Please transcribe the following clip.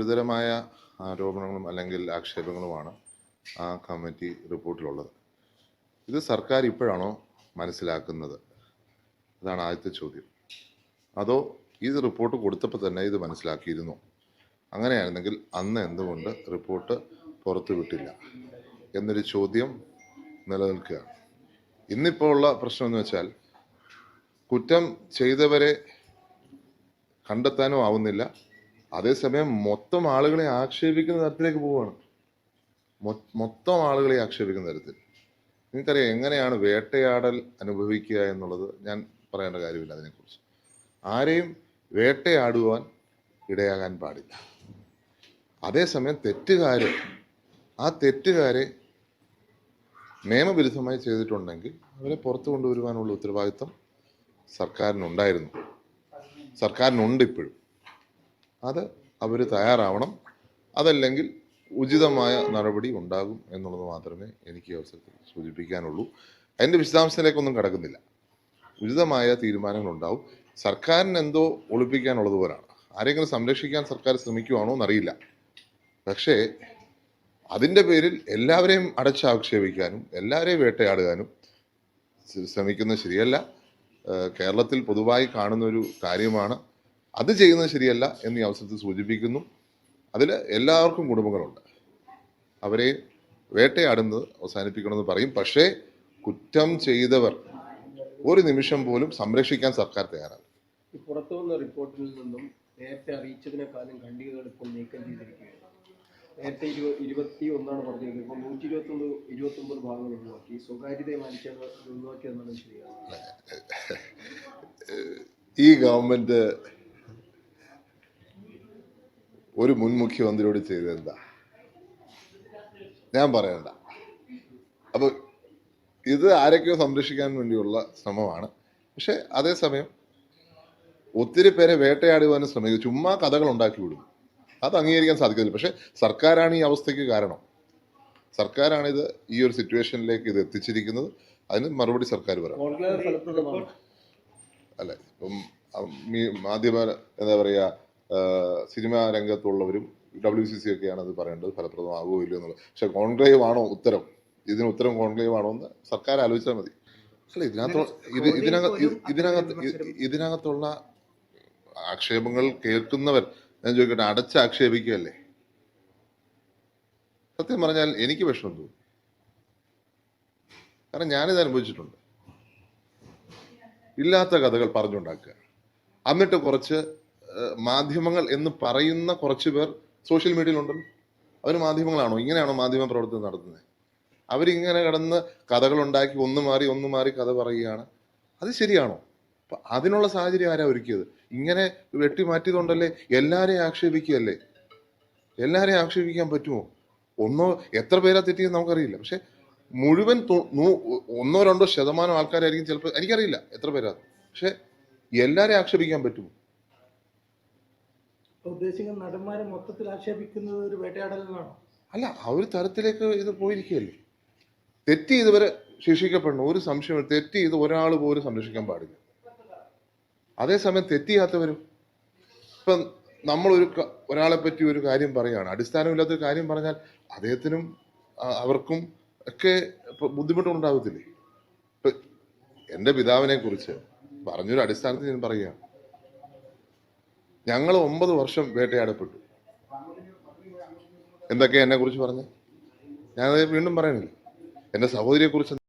ഗുരുതരമായ ആരോപണങ്ങളും അല്ലെങ്കിൽ ആക്ഷേപങ്ങളുമാണ് ആ കമ്മിറ്റി റിപ്പോർട്ടിലുള്ളത്. ഇത് സർക്കാർ ഇപ്പോഴാണോ മനസ്സിലാക്കുന്നത്? അതാണ് ആദ്യത്തെ ചോദ്യം. അതോ ഈ റിപ്പോർട്ട് കൊടുത്തപ്പോൾ തന്നെ ഇത് മനസ്സിലാക്കിയിരുന്നു? അങ്ങനെയായിരുന്നെങ്കിൽ അന്ന് എന്തുകൊണ്ട് റിപ്പോർട്ട് പുറത്തു വിട്ടില്ല എന്നൊരു ചോദ്യം നിലനിൽക്കുകയാണ്. ഇന്നിപ്പോൾ ഉള്ള പ്രശ്നം എന്ന് വെച്ചാൽ കുറ്റം ചെയ്തവരെ കണ്ടെത്താനും ആവുന്നില്ല അതേസമയം മൊത്തം ആളുകളെ ആക്ഷേപിക്കുന്ന തരത്തിലേക്ക് പോവുകയാണ് മൊത്തം ആളുകളെ ആക്ഷേപിക്കുന്ന തരത്തിൽ. നിങ്ങൾക്കറിയാം എങ്ങനെയാണ് വേട്ടയാടൽ അനുഭവിക്കുക എന്നുള്ളത് ഞാൻ പറയേണ്ട കാര്യമില്ല അതിനെക്കുറിച്ച്. ആരെയും വേട്ടയാടുവാൻ ഇടയാകാൻ പാടില്ല. അതേസമയം തെറ്റുകാരെ ആ തെറ്റുകാരെ നിയമവിരുദ്ധമായി ചെയ്തിട്ടുണ്ടെങ്കിൽ അവരെ പുറത്തു കൊണ്ടുവരുവാനുള്ള ഉത്തരവാദിത്വം സർക്കാരിനുണ്ടായിരുന്നു. സർക്കാരിനുണ്ട് ഇപ്പോഴും അത് അവർ തയ്യാറാവണം. അതല്ലെങ്കിൽ ഉചിതമായ നടപടി ഉണ്ടാകും എന്നുള്ളത് മാത്രമേ എനിക്ക് അവസരത്തിൽ സൂചിപ്പിക്കാനുള്ളൂ. അതിന്റെ വിശദാംശത്തിലേക്കൊന്നും കടക്കുന്നില്ല. ഉചിതമായ തീരുമാനങ്ങൾ ഉണ്ടാവും സർക്കാരിന് എന്തോ ഒളിപ്പിക്കാനുള്ളത് പോലാണ്. ആരെങ്കിലും സംരക്ഷിക്കാൻ സർക്കാർ ശ്രമിക്കുവാണോ എന്നറിയില്ല. പക്ഷേ അതിന്റെ പേരിൽ എല്ലാവരെയും അടച്ചാക്ഷേപിക്കാനും എല്ലാവരെയും വേട്ടയാടുവാനും ശ്ര- ശ്രമിക്കുന്നത് ശരിയല്ല. കേരളത്തിൽ പൊതുവായി കാണുന്നൊരു കാര്യമാണ് അത് ചെയ്യുന്നത് ശരിയല്ല എന്ന് ഈ അവസരത്തിൽ സൂചിപ്പിക്കുന്നു. അതിൽ എല്ലാവർക്കും കുടുംബങ്ങളുണ്ട്. അവരെ വേട്ടയാടുന്നത് അവസാനിപ്പിക്കണമെന്ന് പറയും. പക്ഷേ കുറ്റം ചെയ്തവർ ഒരു നിമിഷം പോലും സംരക്ഷിക്കാൻ സർക്കാർ തയ്യാറാണ്. പുറത്തു വന്ന റിപ്പോർട്ടിൽ നിന്നും നേരത്തെ അറിയിച്ചതിനെക്കാളും ഖണ്ഡികകൾ ഇപ്പോൾ നീക്കം ചെയ്തിരിക്കുകയാണ്. നേരത്തെ ഇരു ഇരുപത്തി ഒന്നാണ് പറഞ്ഞിരിക്കുന്നത് ഇപ്പോൾ നൂറ്റി ഇരുപത്തി ഒന്ന് ഇരുപത്തി ഒമ്പത് ഭാഗങ്ങൾ ഒഴിവാക്കി. സ്വകാര്യതയെ മാനിച്ചാണ് ഒഴിവാക്കിയതെന്നാണ് ശരിയാണ് ഈ ഗവൺമെന്റ് ഒരു മുൻ മുഖ്യമന്ത്രിയോട് ചെയ്തത് എന്താ ഞാൻ പറയണ്ട. അപ്പോൾ ഇത് ആരൊക്കെയോ സംരക്ഷിക്കാൻ വേണ്ടിയുള്ള ശ്രമമാണ്. പക്ഷെ അതേസമയം ഒത്തിരി പേരെ വേട്ടയാടുവാനും ശ്രമിക്കും ചുമ്മാ കഥകൾ ഉണ്ടാക്കി വിടും അത് അംഗീകരിക്കാൻ സാധിക്കത്തില്ല പക്ഷെ സർക്കാരാണ് ഈ അവസ്ഥയ്ക്ക് കാരണം. സർക്കാരാണ് ഇത് ഈ ഒരു സിറ്റുവേഷനിലേക്ക് ഇത് എത്തിച്ചിരിക്കുന്നത്. അതിന് മറുപടി സർക്കാർ പറയണം. അല്ല ഇപ്പം മാധ്യമ എന്താ പറയുക സിനിമാ രംഗത്തുള്ളവരും ഡബ്ല്യു സി സി ഒക്കെയാണ് അത് പറയേണ്ടത് ഫലപ്രദമാകുമോ ഇല്ലയോ എന്നുള്ളത്. പക്ഷെ കോൺക്ലേവ് ആണോ ഉത്തരം? ഇതിന് ഉത്തരം കോൺക്ലേവ് ആണോ എന്ന് സർക്കാർ ആലോചിച്ചാൽ മതി. അല്ല ഇതിനകത്ത് ഇത് ഇതിനകത്ത് ഇതിനകത്ത് ഇതിനകത്തുള്ള ആക്ഷേപങ്ങൾ കേൾക്കുന്നവർ ഞാൻ ചോദിക്കട്ടെ അടച്ച് ആക്ഷേപിക്കുകയല്ലേ സത്യം പറഞ്ഞാൽ എനിക്ക് വിഷമം തോന്നി. കാരണം ഞാനിത് അനുഭവിച്ചിട്ടുണ്ട്. ഇല്ലാത്ത കഥകൾ പറഞ്ഞുണ്ടാക്കുക. എന്നിട്ട് കുറച്ച് മാധ്യമങ്ങൾ എന്ന് പറയുന്ന കുറച്ച് പേർ സോഷ്യൽ മീഡിയയിലുണ്ടല്ലോ. അവർ മാധ്യമങ്ങളാണോ? ഇങ്ങനെയാണോ മാധ്യമ പ്രവർത്തനം നടത്തുന്നത്? അവരിങ്ങനെ കിടന്ന് കഥകൾ ഉണ്ടാക്കി ഒന്ന് മാറി ഒന്ന് മാറി കഥ പറയുകയാണ്. അത് ശരിയാണോ? അപ്പൊ അതിനുള്ള സാഹചര്യം ആരാ ഒരുക്കിയത്? ഇങ്ങനെ വെട്ടി മാറ്റിയതുകൊണ്ടല്ലേ എല്ലാരെയും ആക്ഷേപിക്കുകയല്ലേ? എല്ലാരെയും ആക്ഷേപിക്കാൻ പറ്റുമോ? ഒന്നോ എത്ര പേരാ തെറ്റിയെന്ന് നമുക്കറിയില്ല. പക്ഷെ മുഴുവൻ ഒന്നോ രണ്ടോ ശതമാനം ആൾക്കാരായിരിക്കും ചിലപ്പോൾ എനിക്കറിയില്ല എത്ര പേരാ. പക്ഷെ എല്ലാരെയും ആക്ഷേപിക്കാൻ പറ്റുമോ? ഉദ്ദേശിക്കുന്ന നടന്മാരെ മൊത്തത്തിൽ ആക്ഷേപിക്കുന്നത് ഒരു വേട്ടയാടലിനാണോ? അല്ല ആ ഒരു തരത്തിലേക്ക് ഇത് പോയിരിക്കുകയല്ലേ? തെറ്റ് ചെയ്തവരെ ശിക്ഷിക്കപ്പെടണം. ഒരു സംശയം തെറ്റ് ചെയ്ത് ഒരാൾ പോലും സംരക്ഷിക്കാൻ പാടില്ല. അതേസമയം തെറ്റ് ചെയ്യാത്തവരും ഇപ്പം നമ്മളൊരു ഒരാളെ പറ്റി ഒരു കാര്യം പറയുകയാണ്. അടിസ്ഥാനമില്ലാത്ത ഒരു കാര്യം പറഞ്ഞാൽ അദ്ദേഹത്തിനും അവർക്കും ഒക്കെ ബുദ്ധിമുട്ടുണ്ടാകത്തില്ലേ ഇപ്പൊ എന്റെ പിതാവിനെ കുറിച്ച് പറഞ്ഞൊരു അടിസ്ഥാനത്തിൽ ഞാൻ പറയുകയാണ്. ഞങ്ങൾ ഒമ്പത് വർഷം വേട്ടയാടപ്പെട്ടു. എന്തൊക്കെയാ എന്നെ കുറിച്ച് പറഞ്ഞത് ഞാനത് വീണ്ടും പറയണില്ല. എന്റെ സഹോദരിയെ കുറിച്ച്